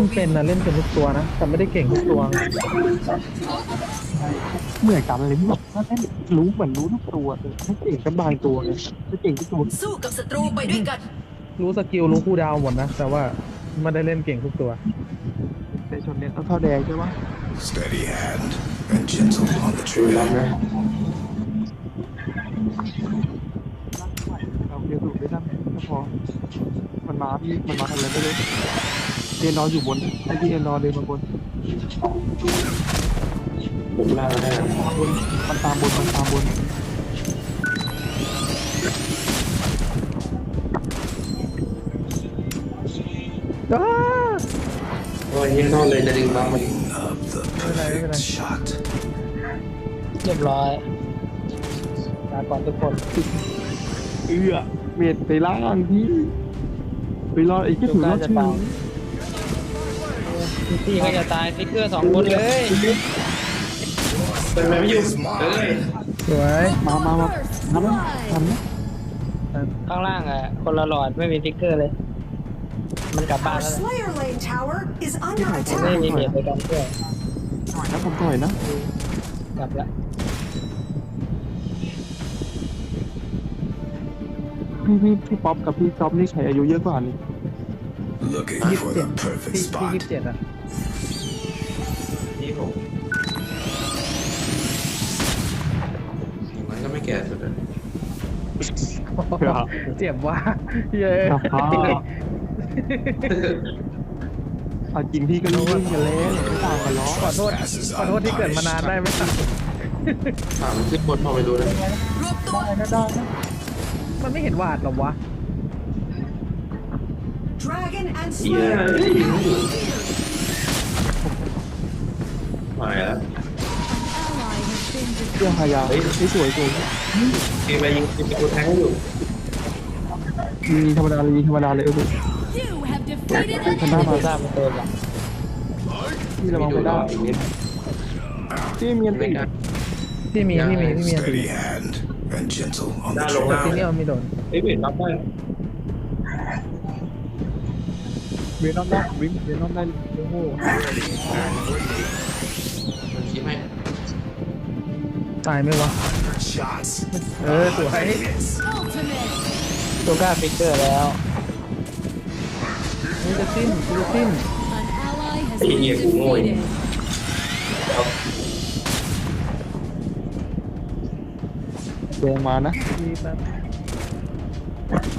ริงๆเล่นเป็นนะเล่นเป็นทุกตัวนะแต่ไม่ได้เก่งทุกตัวเหมือนกันเลยพี่บอกถ้าเล่นรู้เหมือนรู้ทุกตัวเลยไม่เก่งกับบางตัวเลยไม่เก่งทุกตัวสู้กับศัตรูไปด้วยกัน รู้สกิลรู้คู่ดาวหมดนะแต่ว่าไม่ได้เล่นเก่งทุกตัวแต่ชนเนี้ยต้องเข้าแดงใช่ไหม Steady hand and gentle on the trigger. เราเรียนสูตรได้นั่นก็พอมันมาพี่มันมาทำอะไรไม่รู้ เรียนนอนอยู่บนให้พี่เรียนนอนเดินมาบนผมล่างได้บนมันตามบนมันตามบนอ้าโอ้ยยิงเข้าเลยจะดึงบังมัน Of the Right, right. perfect shot. เรียบร้อยลาก่อนทุกคนเอื้อเมียดไปล่างพี่ไปรอดไอ้ที่ทุถืกอการว่าจะชื่อตาย พี่ก็จะตายฟิกเกอร์สองคนเลยเป็นไงไม่อยู่เอ้ยสวยมามามาทำนะทำนะข้างล่างอะ คนละหลอดไม่มีฟิกเกอร์เลย มันกลับบ้าน Our แล้วแหละ Slayer Lane Tower is under ไม่ attack. มีเหตุในการช่วยถอยนะผมถอยนะ กลับละพี่พี่พี่ป๊อปกับพี่จ๊อบนี่ใครอายุเยอะกว่านี่ Looking ยี่สิ for บเจ็ด the perfect ที่ที่ spot. ยี่สิบเจ็ดอะ ก็ไม่แก่สุดเลยเจ็บว่ะเย้สภาพเอาจริงพี่ก็รู้ว่ากันแล้วไม่ต่างกันหรอกขอโทษขอโทษที่เกิดมานานได้ไหมครับถามขึ้นบนพอไปดูเลยรวบตัวได้นะได้นะมันไม่เห็นวาดหรอวะ Dragon and เฮีย Slayer. มาแล้ว เรื่องพยาเฮ้ยสวยสวยกีไปยิงกีไปกูแทงอยู่ยิงธรรมดาเลยยิงธรรมดาเลยเออ You have defeated ชนะไม่มาทราบมันเติมหรอพี่ระวังดูไม่รได้ออีกนิดพี่เมียนไม่ติได้ที่มีที่มีที่มีอันตี Steady hand and gentle on the ด้านลง trigger. ล่างทีนี้เอาไม่โดนเฮ้ยเบียดรับได้เวนอมได้วิ่งเวนอมได้โอ้โหมันคิดให้ ตายไหมวะ Shots. เออสวย Hits. ultimate. ตัวกล้าฟิกเกอร์แล้วนี่จะสิ้นกูจะสิ้น An ally has ไอ้ been เหี้ยกูโง่อีก defeated. เดินมานะดีแป๊บ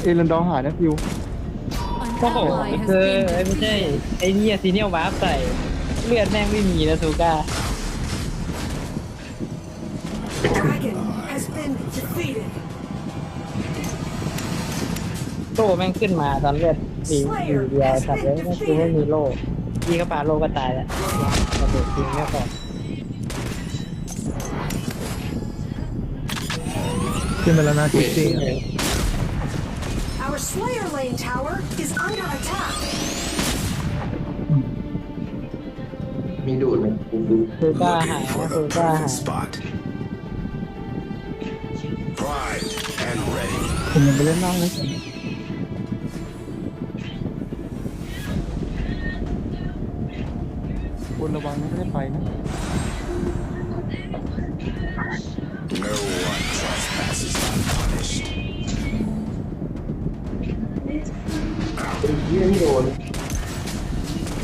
เอรันดอร์หายนะฟิว An โอ้โห ally ฟิก has เกอร์ been ไม่ใช่ defeated. ไอ้เนี่ยซีเนียลวาร์ปใส่เลือดแม่งไม่มีนะทูก้า Dragon has been defeated. โล่แม่งขึ้นมาตอนเลือดมีอยู่เดียวสัตว์เลยก็คือไม่มีโล่พี่ก็ปาโล่ก็ตายแล้วระเบิดทิ้งไม่พอขึ้นไปแล้วนะคิกซี่ Our Slayer Lane Tower is under attack. มีดูดไหมกูดูทูก้าหาย Looking นะ for ทู the ก้าหาย ผมยังไปเล่นล่างเลยบนระวังนะไม่ได้ไปนะ No one trespasses unpunished. ไอ้เหี้ยไม่โดน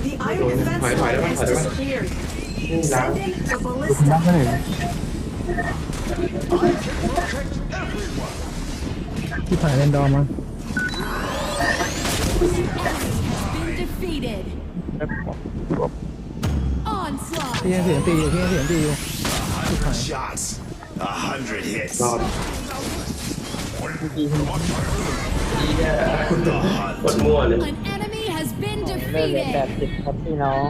The iron defense Phải, phải đó, has phải đó. disappeared. นี่ล้าง Sending the นับ ballista. เท่าไหร่นะ ที่ผ่านเรนดอร์มา Been defeated. แป๊บบอก Onslaught. พี่ยังเสียงตีอยู่พี่ยังเสียงตีอยู่ Shots. A hundred hits. รอดจริงกดมั่วเลย An enemy has been เลือดเหลือแปด defeated. สิบครับพี่น้อง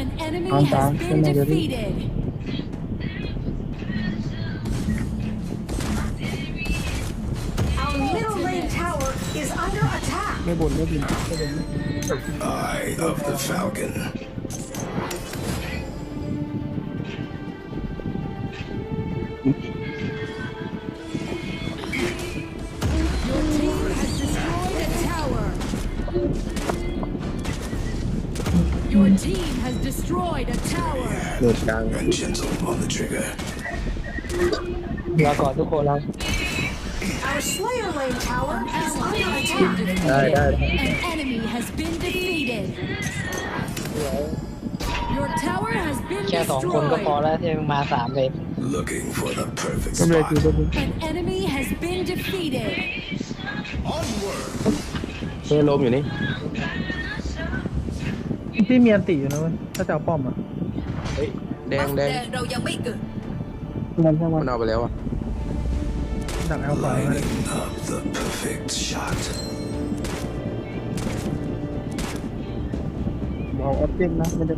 An enemy Calm has down, been calm down, baby. defeated. is under attack. ไม่บนไม่บินไม่บน Eye of the Falcon. Your team has destroyed a tower. destroyed a tower. หลุดกลาง and gentle on the trigger. รอก่อนทุกคนแล้ว Our Slayer Lane tower is under Ally has attack. been ได้ได้ defeated. An enemy has been defeated. Your tower has been แค่สองคนก็พอ destroyed. แล้วที่มึงมาสามเลย Looking for the perfect ก็เลย spot. คือตัวนึง An enemy has been defeated. Onward. เฮ้ยลมอยู่นี่พี่มีอันติอยู่นะเว้ยถ้าจะเอาป้อมอะเฮ้ยแดงแดงเรายังไม่เกิดมันแค่มัมันนเอาไปแล้วอะ ดักแอลขวาไว้ Lining up the perfect shot. เอาออฟเจนนะไม่ไ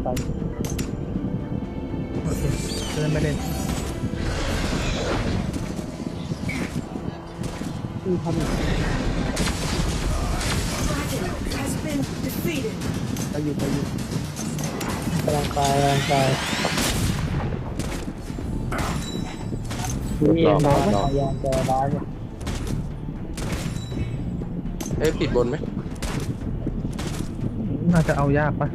กำลังไปกำลังไปนี่เองนะพยายามจะร้ายเนี่ยเฮ้ยปิดบนไหมน่าจะเอายากปะ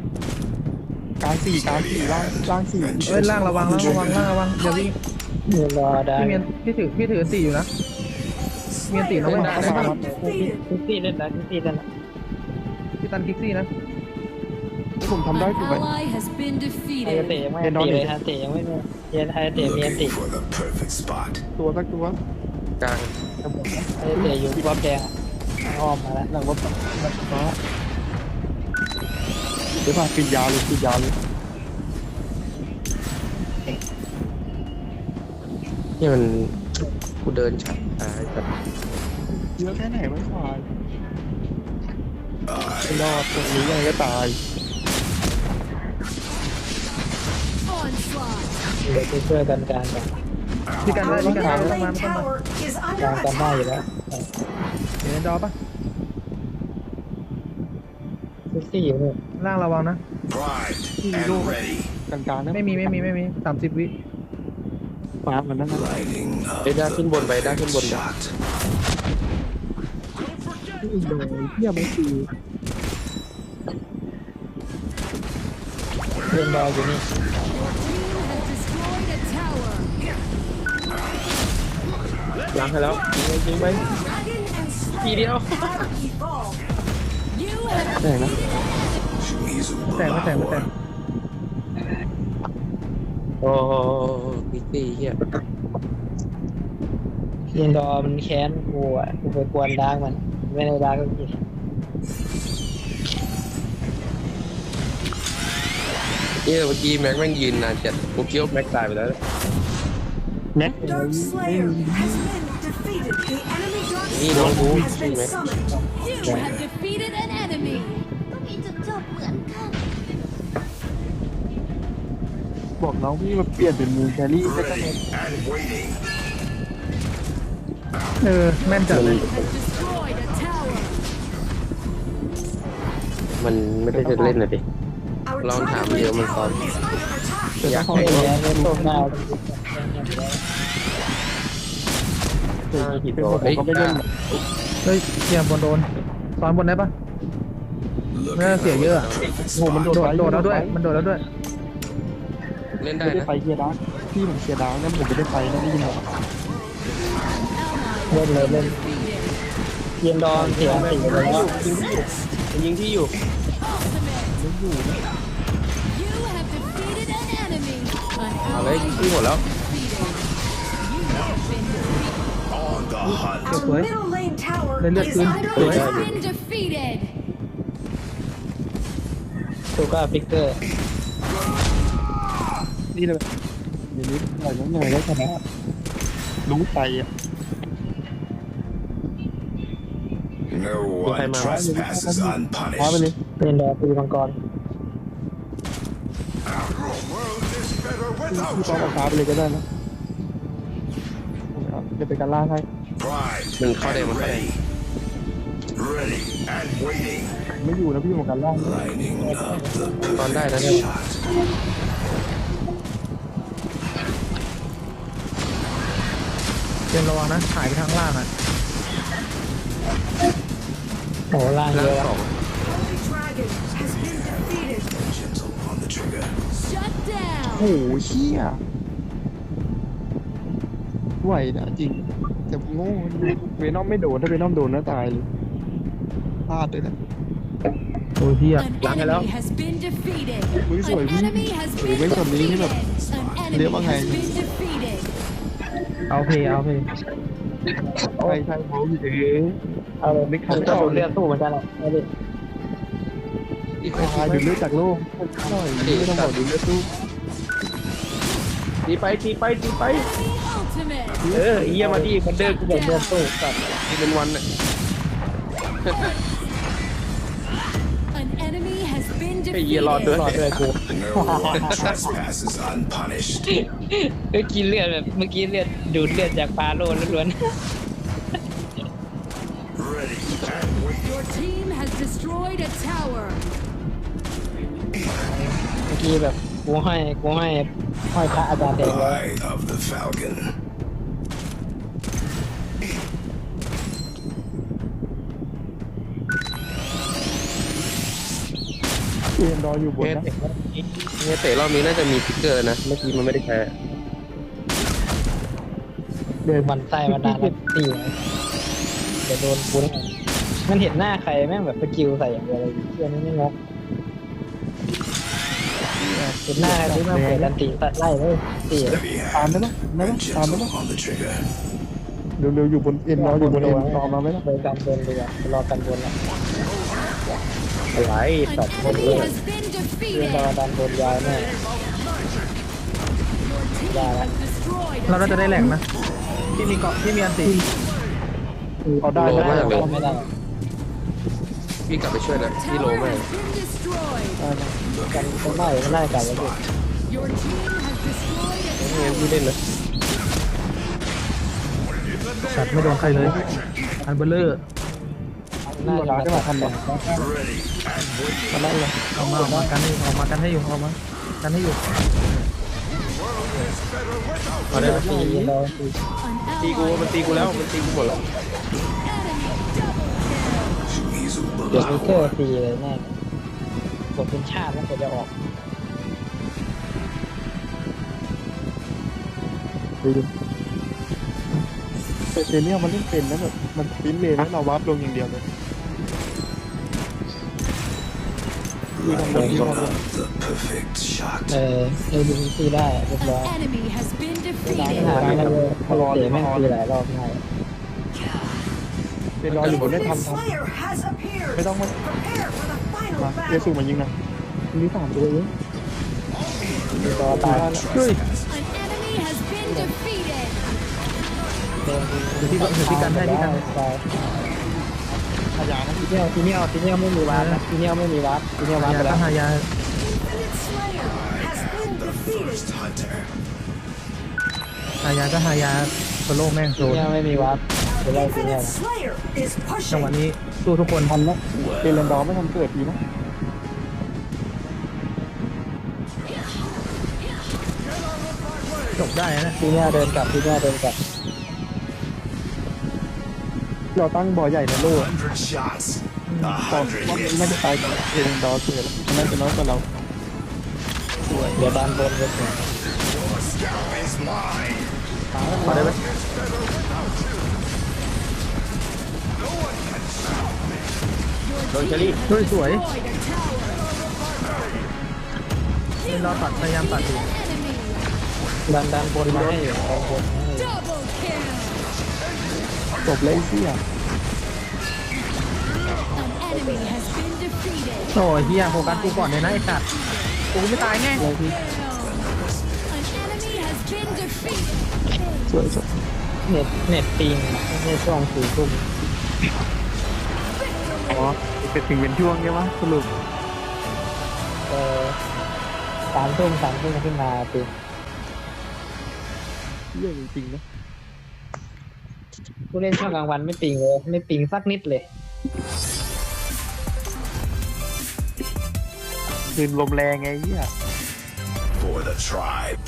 กลางสี่กลางสี่ล่างล่างสี่ And เอ้ย gentle ล่างระวัง on ล่าง the ระวัง trigger. ล่างระวังอย่าวิ่งนี่รอได้พี่เมียนพี่ถือพี่ถืออันติอยู่นะมีอันตินะเว้ย Slayer ได้ has ปะ been defeated. ทุกที่เล่นแล้วทุกที่เล่นแล้วพี่ตันคิกซี่นะ ผมทำได้ An ถูกไหม ally has been ไฮเตะ defeated. ยังไม่ตีเลยฮะเตะยังไม่มีเย็นไฮเตะมีอันติ Looking for the perfect spot. ตัวสักตัวกลางไฮเตะอยู่บ๊อบแดงอะอ้อมมาแล้วหลังรถฟ้าเดี๋ยวผ่านปิดยาวเลยปิดยาวเลยนี่มันกูเดินชัดตายแต่เยอะแค่ไหนไม่ควายไม่รอดตรงนี้ยังไงก็ตาย เดี๋ยวจะช่วยกันการกันพี่กันได้พี่กันได้ Our ไม่ต้องมา lane ไม่ต้องมา tower is การ under กันได้ attack. อยู่แล้วเห็นในจอปะทุกที่อยู่เนี่ยล่างระวังนะ Primed and ready. กลางกลางๆนะไม่มีไม่มีไม่มีสามสิบวิฟ้าเหมือนนั้นนะ Lining up เฮ้ยได้ขึ้นบนไปได้ the ขึ้นบน perfect ไป shot. ที่อินโดเที่ยไม่คือเรียนรออยู่นี่ ล้างให้แล้วยิงไป Dragon and Slayer have evolved. You have แต่นะ Shimizu แต่ไม่แต่ไม่แต่ Balawa. โอ้พิกซี่เฮียเรียนรอมันแค้นกูอะกูไปกวนดาร์กมัน ไม่ได้ดาร์กก็กินเนี่ยเมื่อกี้แม็กแม่งยืนนานจัดกูคิดว่าแม็กตายไปแล้วแม็ก Dark Slayer has been defeated. The enemy Dark นี่น้อง Slayer บู has ใช่ been ไหม summoned. you have defeated an enemy. บอกน้องพี่มาเปลี่ยนเป็นมือแครี่ไม่ต้อง Ready and waiting. เออแม่นจัดเลย Has destroyed a tower. มันไม่ได้จะเล่นนะดิ Our Long Dragon time Lane ago, man, tower son. is under attack. แต่อยากถ้าให้เขาเรียนเรียนโตหน้าเปิดเป็นผมก็ไม่เล่นเฮ้ยเกี่ยบนโดนซ้อนบนได้ปะ Looking Nah, for kìa, the dữ à? perfect โอ้มัน spot. โดดโดดไปโดดแล้วด้วย มันโดดแล้วด้วยเล่นได้ไม่ได้นะไปเกียร์ดาร์กพี่ผมเกียร์ดาร์กนะผมไม่ได้ไปนะได้ยินหรอเล่นเลยเล่นเรียนรอเสียสีไปแล้วยิงที่อยู่ Ultimate. You have defeated an enemy. An เอาเลย ally ยิงที่หมดแล้ว the hunt. Our Wait. middle lane tower Lên lượt is cứng. under Wait. You attack. have been defeated. ตูก้าฟิกเกอร์ นี่เลยเดี๋ยวนี้หน่อยน้องหน่อยได้ชนะรู้ใจอะ No Okay, one man. trespasses คว้าไป unpunished. เลยเรียนรอตีมังกร Our world is better พี่ป้อม without เอาฟ้าไปเลยก็ได้นะเดี๋ยวไปกันล่างให้ Primed Mình khó để mà and khó ready. Ready and waiting. ไม่อยู่นะพี่ผมกันล่าง Lining up the ตอนได้นะ perfect เนี่ย shot. เตรียมระวังนะหายไปทางล่างอะโอ้ล่างเยล่างอะสอง Holy Dragon has been defeated. Gentle on the trigger. down. โอ้โหเชี่ยไหวนะจริงแต่ โง่เวนอมไม่โดนถ้าเวนอมโดนน่าตายเลยพลาดเลยนะโอ้ยเฮีย An ล้างไปแล้ว enemy has been defeated. มึงสวย An พี่ enemy has หรือ been ไม่คนนี้นี่แบบ defeated. An เรียก enemy ว่าไง has been defeated. เอาเพย์เอาเพย์ใช่ใช่เขาอยู่เองเอาเลยไม่คันจะดูดเลือดสู้เหมือนกันแหละเอาดิอีกคไม่นตายดูเลือดจากโลกหน่อยไม่ต้องบอกดูเลือดสู้ตีไปตีไปตีไป Ultimate. เออเยี่ยมาดิมันเดินกูบอกเลือดสู้สัตว์ตีเป็นวันเนี่ย An enemy has been ไอ้เหี้ยรอดด้วยรอดด้วยกู No one trespasses unpunished. เมื่อกี้เลือดแบบเมื่อกี้เลือดดูดเลือดจากปลาโลล้วน Ready and waiting. Your team has destroyed a tower. ๆเมื่อกี้แบบกูให้กูให้ห้อยพระอาจารย์แดงไว้ Eye of the Falcon. เอ็นรออยู่บนเฮ้ยนะเฮ้ยเตะรอบนี้น่าจะมีพิกเกอร์นะ เมื่อกี้มันไม่ได้แพ้เดินมันไส้มานานแล้วตีไว้เดี๋ยวโดนกูแน่มันเห็นหน้าใครแม่งแบบสกิลใส่อย่างเดียวเลยเชื่อนี่ไม่งกเห็นหน้าใครที่แม่งเปิดดันตีตัดไล่เลยตี Heavy ตาม hand ได้ปะได้ปะ and ตามได้ gentle ปะ on the trigger. เร็วๆอยู่บนเอ็นรออยู่บนเอ็นรอมาไหมล่ะโดยการบนเรือรอกันบนละ อะไร An ตัดบน enemy เลย has been เรือรอ defeated. ดันบนยาวแน่ Your team has destroyed เรา a น่าจะได้แหลก tower. นะที่มีเกาะที่มีอันติเอาได้โลได้มากเลยไม่ได้พี่กลับไปช่วยนะพี่โล Tower มาก has been destroyed. ได้นะกันคนไล่ไม่ไล่กันแล้วดิ Your team has destroyed a ไม่งั้น tower. พี่เล่นนะสัตว์ไม่โดนใครเลยอันเบลเลอร์ น่าจะมาทันบอลมาได้เลยออกมาออกมากันให้ออกมากันให้อยู่ออกมากันให้อยู่เอาได้ไหมตีเรา An ตีกู ally มันตีกูแล้วมันตีกูหมดแล้ว enemy double kill. Weasel เดี๋ยวมีเกอ Balawa. ร์ตีเลยแน่กดเป็นชาติแล้วกดจะออกดูดิแต่เจเนี่ยมันเล่นเป็นนะแบบมันปิ้นเลยแล้วเราวาร์ปลงอย่างเดียวเลย ทำแบบนี้ Of มา the perfect shot. เออเออดูตีได้เรียบร้อย An enemy has been ล้าง defeated. หาไม่ได้เลยพอเตะแม่งตีหลายรอบง่ายเอ็นรออยู่บนได้ Ultimate ทำท Slayer has appeared. ำไม่ต้องมา Prepare for the final มาเอซู battle. มายิงนะนี่สามตัวเองรอตายเฮ้ย An enemy has been defeated. เดินเดี๋ยวพี่เดี๋ยวพี่กันให้พี่กัน ตาย ขยานะทีเนี้ยทีเนี้ยทีเนี้ยไม่มีวาร์ปนะทีเนี้ยไม่มีวาร์ปทีเนี้ยวาร์ปยาไปแล้ต้วหายา Infinite Slayer has been defeated. First hunter. หายาก็หายาโซโล่แม่งโซทีนเนี้ยไม่มีวาร์ปเดี๋ยวเราทีเนี้ย Infinite Slayer is จังหวะ pushing. นี้สู้ทุกคนทันนะเอเลนดอร์ไม่ทันเกิดดีนะจบได้นะทีเนี้ยเดินกลับทีเนี้ยเดินกลับ เราตั้งบ่อใหญ่ในโลกตอน hundred ว่า hits. ไม่ได้ตายกับเอเลนดอร์เกิดฉะนั้นจะน้อยกว่าเราเดี๋ยวดันบนก่อน Your scalp is mine. มาได้ไหมโดนเชอรี่เฮ้ยสวยเรอตัดพยายามตัดอยู่ดันดันบนมาให้อยู่ดันบนให้ จบเลยไอ้เสี่ย An enemy has been defeated. โอ้ยเฮียโฟกัสกูก่อนเลยนะไอ้สัตว์กูไม่ตายไงเลยที่ An enemy has been defeated. สวยสุดเน็ตเน็ตปิงไม่ใช่ช่วงสี่ทุ่มอ๋อเป็นถึงเป็นช่วงใช่ไหมสรุปเออสามทุ่มสามทุ่มขึ้นมาปิงเยี่ยจริงๆนะ ผู้เล่นช่วงกลางวันไม่ปิงเลยไม่ปิงสักนิดเลย คืนลมแรงไงเยี่ย For the tribe.